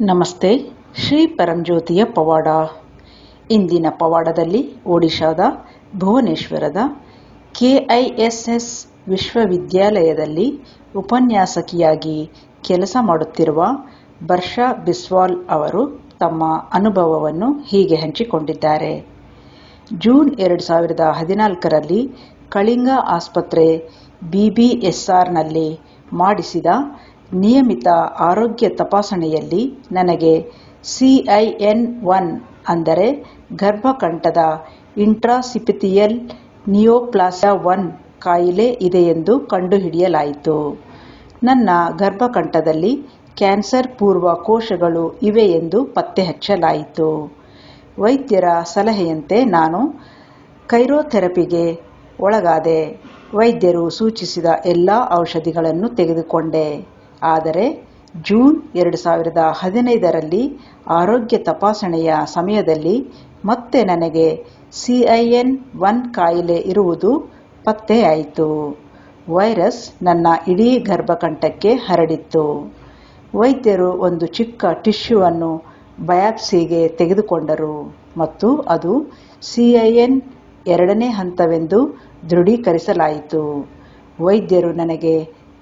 ನಮಸ್ತೆ, ಶ್ರೀ ಪರಂಜ್ಯೋತಿಯ ಪವಾಡ. ಇಂದಿನ ಪವಾಡದಲ್ಲಿ ಒಡಿಶಾದ ಭುವನೇಶ್ವರದ ಕೆಐಎಸ್ಎಸ್ ವಿಶ್ವವಿದ್ಯಾಲಯದಲ್ಲಿ ಉಪನ್ಯಾಸಕಿಯಾಗಿ ಕೆಲಸ ಮಾಡುತ್ತಿರುವ ಬರ್ಷಾ ಬಿಸ್ವಾಲ್ ಅವರು ತಮ್ಮ ಅನುಭವವನ್ನು ಹೀಗೆ ಹಂಚಿಕೊಂಡಿದ್ದಾರೆ. ಜೂನ್ ಎರಡು ಸಾವಿರದ ಹದಿನಾಲ್ಕರಲ್ಲಿ ಕಳಿಂಗ ಆಸ್ಪತ್ರೆ ಬಿಬಿಎಸ್ಆರ್ನಲ್ಲಿ ಮಾಡಿಸಿದ ನಿಯಮಿತ ಆರೋಗ್ಯ ತಪಾಸಣೆಯಲ್ಲಿ ನನಗೆ ಸಿಐಎನ್ ಒನ್ ಅಂದರೆ ಗರ್ಭಕಂಠದ ಇಂಟ್ರಾಸಿಪಿತಿಯಲ್ ನಿಯೋಪ್ಲಾಸಿಯಾ ಒನ್ ಕಾಯಿಲೆ ಇದೆಯೆಂದು ಕಂಡುಹಿಡಿಯಲಾಯಿತು. ನನ್ನ ಗರ್ಭಕಂಠದಲ್ಲಿ ಕ್ಯಾನ್ಸರ್ ಪೂರ್ವ ಕೋಶಗಳು ಇವೆ ಎಂದು ಪತ್ತೆಹಚ್ಚಲಾಯಿತು. ವೈದ್ಯರ ಸಲಹೆಯಂತೆ ನಾನು ಕೈರೋಥೆರಪಿಗೆ ಒಳಗಾದೆ. ವೈದ್ಯರು ಸೂಚಿಸಿದ ಎಲ್ಲ ಔಷಧಿಗಳನ್ನು ತೆಗೆದುಕೊಂಡೆ. ಆದರೆ ಜೂನ್ ಎರಡು ಸಾವಿರದ ಹದಿನೈದರಲ್ಲಿ ಆರೋಗ್ಯ ತಪಾಸಣೆಯ ಸಮಯದಲ್ಲಿ ಮತ್ತೆ ನನಗೆ ಸಿಐಎನ್ ಒನ್ ಕಾಯಿಲೆ ಇರುವುದು ಪತ್ತೆಯಾಯಿತು ವೈರಸ್ ನನ್ನ ಇಡೀ ಗರ್ಭಕಂಠಕ್ಕೆ ಹರಡಿತ್ತು. ವೈದ್ಯರು ಒಂದು ಚಿಕ್ಕ ಟಿಶ್ಯೂವನ್ನು ಬಯಾಪ್ಸಿಗೆ ತೆಗೆದುಕೊಂಡರು ಮತ್ತು ಅದು ಸಿಐಎನ್ ಎರಡನೇ ಹಂತವೆಂದು ದೃಢೀಕರಿಸಲಾಯಿತು. ವೈದ್ಯರು ನನಗೆ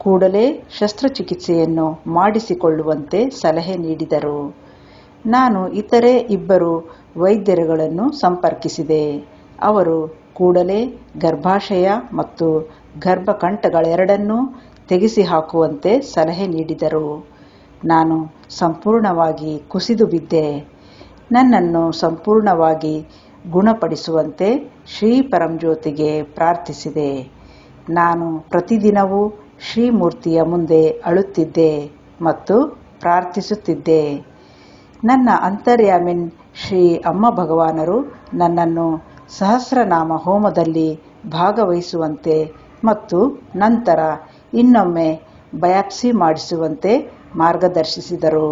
ಕೂಡಲೇ ಶಸ್ತ್ರಚಿಕಿತ್ಸೆಯನ್ನು ಮಾಡಿಸಿಕೊಳ್ಳುವಂತೆ ಸಲಹೆ ನೀಡಿದರು. ನಾನು ಇತರೆ ಇಬ್ಬರು ವೈದ್ಯರುಗಳನ್ನು ಸಂಪರ್ಕಿಸಿದೆ. ಅವರು ಕೂಡಲೇ ಗರ್ಭಾಶಯ ಮತ್ತು ಗರ್ಭಕಂಠಗಳೆರಡನ್ನೂ ತೆಗೆಸಿಹಾಕುವಂತೆ ಸಲಹೆ ನೀಡಿದರು. ನಾನು ಸಂಪೂರ್ಣವಾಗಿ ಕುಸಿದು ಬಿದ್ದೆ. ನನ್ನನ್ನು ಸಂಪೂರ್ಣವಾಗಿ ಗುಣಪಡಿಸುವಂತೆ ಶ್ರೀ ಪರಂಜ್ಯೋತಿಗೆ ಪ್ರಾರ್ಥಿಸಿದೆ. ನಾನು ಪ್ರತಿದಿನವೂ ಶ್ರೀಮೂರ್ತಿಯ ಮುಂದೆ ಅಳುತ್ತಿದ್ದೆ ಮತ್ತು ಪ್ರಾರ್ಥಿಸುತ್ತಿದ್ದೆ. ನನ್ನ ಅಂತರ್ಯಾಮಿನ್ ಶ್ರೀ ಅಮ್ಮ ಭಗವಾನರು ನನ್ನನ್ನು ಸಹಸ್ರನಾಮ ಹೋಮದಲ್ಲಿ ಭಾಗವಹಿಸುವಂತೆ ಮತ್ತು ನಂತರ ಇನ್ನೊಮ್ಮೆ ಬಯಾಪ್ಸಿ ಮಾಡಿಸುವಂತೆ ಮಾರ್ಗದರ್ಶಿಸಿದರು.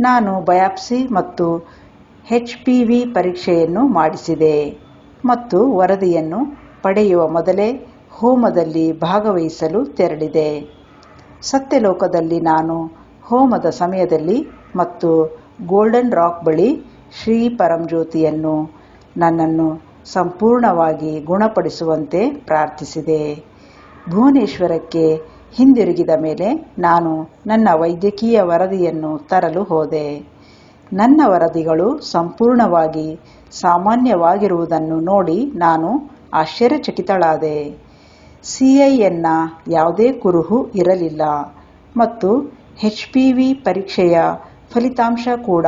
ನಾನು ಬಯಾಪ್ಸಿ ಮತ್ತು ಹೆಚ್ ಪಿ ವಿ ಪರೀಕ್ಷೆಯನ್ನು ಮಾಡಿಸಿದೆ ಮತ್ತು ವರದಿಯನ್ನು ಪಡೆಯುವ ಮೊದಲೇ ಹೋಮದಲ್ಲಿ ಭಾಗವಹಿಸಲು ತೆರಳಿದೆ. ಸತ್ಯಲೋಕದಲ್ಲಿ ನಾನು ಹೋಮದ ಸಮಯದಲ್ಲಿ ಮತ್ತು ಗೋಲ್ಡನ್ ರಾಕ್ ಬಳಿ ಶ್ರೀ ಪರಂಜ್ಯೋತಿಯನ್ನು ನನ್ನನ್ನು ಸಂಪೂರ್ಣವಾಗಿ ಗುಣಪಡಿಸುವಂತೆ ಪ್ರಾರ್ಥಿಸಿದೆ. ಭುವನೇಶ್ವರಕ್ಕೆ ಹಿಂದಿರುಗಿದ ಮೇಲೆ ನಾನು ನನ್ನ ವೈದ್ಯಕೀಯ ವರದಿಯನ್ನು ತರಲು ಹೋದೆ. ನನ್ನ ವರದಿಗಳು ಸಂಪೂರ್ಣವಾಗಿ ಸಾಮಾನ್ಯವಾಗಿರುವುದನ್ನು ನೋಡಿ ನಾನು ಆಶ್ಚರ್ಯಚಕಿತಳಾದೆ. ಸಿಐಎನ್ನ ಯಾವುದೇ ಕುರುಹು ಇರಲಿಲ್ಲ ಮತ್ತು ಹೆಚ್ ಪಿ ವಿ ಪರೀಕ್ಷೆಯ ಫಲಿತಾಂಶ ಕೂಡ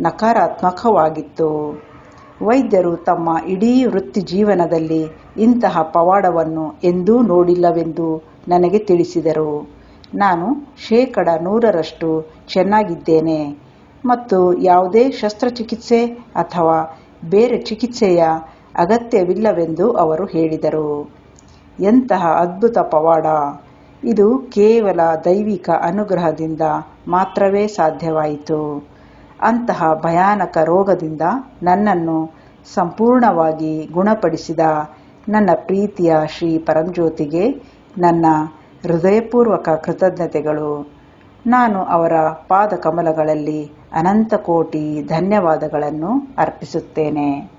ನಕಾರಾತ್ಮಕವಾಗಿತ್ತು. ವೈದ್ಯರು ತಮ್ಮ ಇಡೀ ವೃತ್ತಿ ಜೀವನದಲ್ಲಿ ಇಂತಹ ಪವಾಡವನ್ನು ಎಂದೂ ನೋಡಿಲ್ಲವೆಂದು ನನಗೆ ತಿಳಿಸಿದರು. ನಾನು ಶೇಕಡ ನೂರರಷ್ಟು ಚೆನ್ನಾಗಿದ್ದೇನೆ ಮತ್ತು ಯಾವುದೇ ಶಸ್ತ್ರಚಿಕಿತ್ಸೆ ಅಥವಾ ಬೇರೆ ಚಿಕಿತ್ಸೆಯ ಅಗತ್ಯವಿಲ್ಲವೆಂದು ಅವರು ಹೇಳಿದರು. ಎಂತಹ ಅದ್ಭುತ ಪವಾಡ. ಇದು ಕೇವಲ ದೈವಿಕ ಅನುಗ್ರಹದಿಂದ ಮಾತ್ರವೇ ಸಾಧ್ಯವಾಯಿತು. ಅಂತಹ ಭಯಾನಕ ರೋಗದಿಂದ ನನ್ನನ್ನು ಸಂಪೂರ್ಣವಾಗಿ ಗುಣಪಡಿಸಿದ ನನ್ನ ಪ್ರೀತಿಯ ಶ್ರೀ ಪರಂಜ್ಯೋತಿಗೆ ನನ್ನ ಹೃದಯಪೂರ್ವಕ ಕೃತಜ್ಞತೆಗಳು. ನಾನು ಅವರ ಪಾದಕಮಲಗಳಲ್ಲಿ ಅನಂತ ಕೋಟಿ ಧನ್ಯವಾದಗಳನ್ನು ಅರ್ಪಿಸುತ್ತೇನೆ.